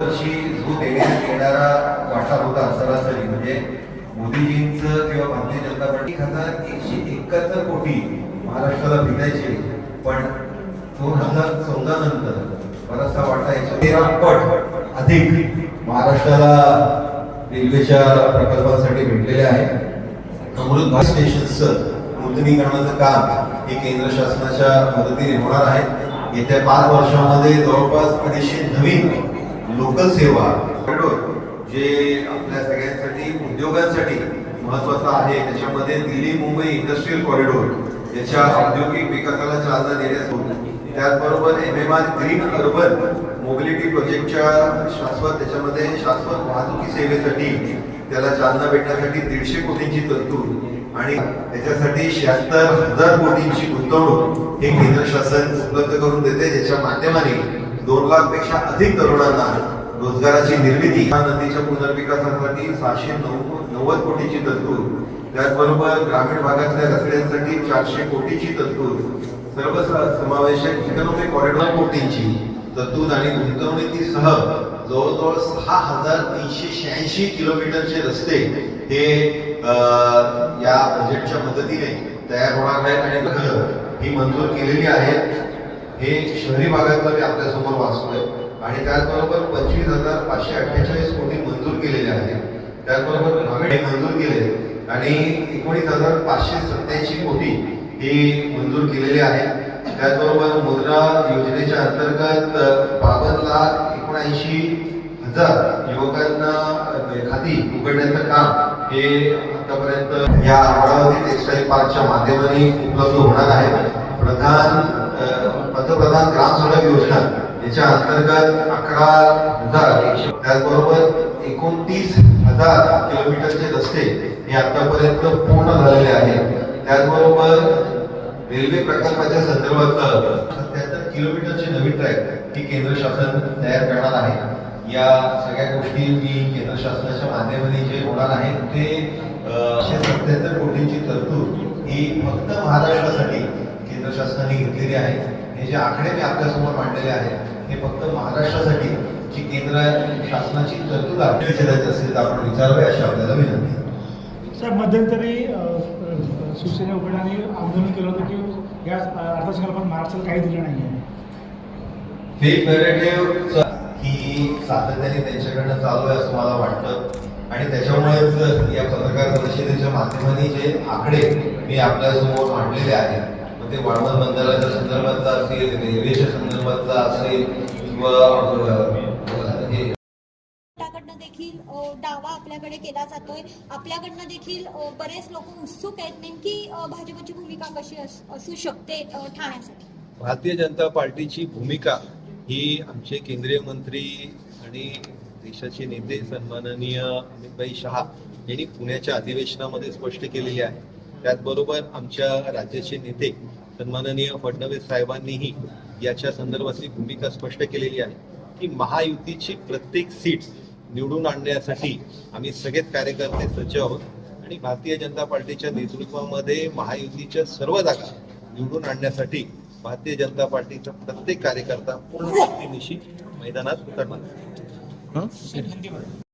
वर्षी जो देण्यात येणारा वाटा होता सरासरी म्हणजे मोदीजींचं किंवा भारतीय जनता पार्टी एक हजार एकशे एकाहत्तर कोटी महाराष्ट्राला भेटायचे. पण दोन हजार चौदा नंतर बराचसा वाटा याच्या तेरा पट अधिक महाराष्ट्राला रेल्वेच्या प्रकल्पांसाठी भेटलेले आहे. अमृत भाग स्टेशनचं नूतनीकरणाचं काम हे केंद्र शासनाच्या मदतीने होणार आहे. येत्या पाच वर्षामध्ये जवळपास अडीचशे नवीन लोकल सेवा जे आपल्या सगळ्यांसाठी उद्योगांसाठी महत्त्वाचा आहे. त्याच्यामध्ये दिल्ली मुंबई इंडस्ट्रीयल कॉरिडोर याच्या औद्योगिक विकासाला चालना देण्यास त्याचबरोबर M M R green urban mobility प्रोजेक्टच्या शाश्वत त्याच्यामध्ये शाश्वत वाहतुकी सेवेसाठी त्याला चालना भेटण्यासाठी दीडशे कोटींची तरतूद आणि त्याच्यासाठी शहात्तर हजार कोटींची गुंतवणूक हे केंद्र शासन उपलब्ध करून देते ज्याच्या माध्यमाने दोन लाखपेक्षा अधिक तरुणांना रोजगाराची निर्मिती. या नदीच्या पुनर्विकासासाठी सहाशे नव्वद कोटीची तरतूद. त्याचबरोबर ग्रामीण भागातल्या रस्त्यांसाठी चारशे कोटीची तरतूद. सर्व समावेशक इकॉनॉमिक कॉरिडॉर कोटींची तरतूद आणि गुंतवणुकीसह जवळजवळ सहा हजार तीनशे शहाऐंशी किलोमीटरचे रस्ते हे अं, या बजेटच्या मदतीने तयार होणार आहेत आणि ही मंजूर केलेली आहेत. हे शहरी भागातलं मी आपल्यासमोर वाचतोय. आणि त्याचबरोबर पंचवीस हजार पाचशे अठ्ठेचाळीस कोटी मंजूर केलेले आहेत त्याचबरोबर ग्रामीण मंजूर केले. आणि एकोणीस हजार पाचशे सत्याऐंशी कोटी हे मंजूर केलेले आहेत त्याचबरोबर मुद्रा योजनेच्या अंतर्गत बावन्न लाख एकोणऐंशी हजार युवकांना खाती उघडण्याचं काम हे आतापर्यंत या अमरावती टेक्सटाईल पार्कच्या माध्यमाने उपलब्ध होणार आहे. प्रधान पंतप्रधान ग्राम सडक योजना याच्या अंतर्गत अकरा हजार एकशे त्याचबरोबर एकोणतीस हजार किलोमीटरचे रस्ते हे आतापर्यंत पूर्ण झालेले आहेत. त्याचबरोबर रेल्वे प्रकल्पाच्या संदर्भात सत्याहत्तर किलोमीटरचे नवीन ट्रॅक ही केंद्र शासन तयार करणार आहे. या सगळ्या गोष्टी मी केंद्र शासनाच्या माध्यमाने जे होणार आहे ते सत्याहत्तर कोटींची तरतूद ही फक्त महाराष्ट्रासाठी केंद्र शासनाने घेतलेली आहे. हे जे आकडे मी आपल्यासमोर मांडलेले आहेत हे फक्त महाराष्ट्रासाठी जी केंद्र शासनाची तरतूद आहे विचारायची असेल तर आपण विचारावे अशी आपल्याला विनंती. साहेब मध्यंतरी शिवसेना उघडाने आंदोलन केलं होतं की या अर्थसंकल्पात महाराष्ट्राला काही दिलं नाही आहे फेक नरेटिव्ह ही सातत्याने त्यांच्याकडनं चालू आहे असं मला वाटतं. आणि त्याच्यामुळेच या पत्रकार परिषदेच्या माध्यमाने जे आकडे मी आपल्यासमोर मांडलेले आहेत ते वाळवंट बंदराच्या संदर्भातला असेल रेल्वेच्या संदर्भातला असेल किंवा देखील दावा आपल्याकडे केला जातोय. आपल्याकडनं देखील बरेच लोक उत्सुक आहेत नेमकी भाजपची भूमिका कशी अस- असू शकते ठाण्यासाठी. भारतीय जनता पार्टीची भूमिका ही आमचे केंद्रीय मंत्री आणि देशाचे नेते सन्माननीय अमितभाई शहा यांनी पुण्याच्या अधिवेशनामध्ये स्पष्ट केलेले आहे. त्याचबरोबर आमच्या राज्याचे नेते सन्माननीय फडणवीस साहेबांनीही याच्या संदर्भातली भूमिका स्पष्ट केलेली आहे की महायुतीची प्रत्येक सीट निवडून आणण्यासाठी आम्ही सगळेच कार्यकर्ते सज्ज आहोत आणि भारतीय जनता पार्टीच्या नेतृत्वामध्ये महायुतीच्या सर्व जागा निवडून आणण्यासाठी भारतीय जनता पार्टीचा प्रत्येक कार्यकर्ता पूर्ण शक्तीनिशी मैदानात उतरणार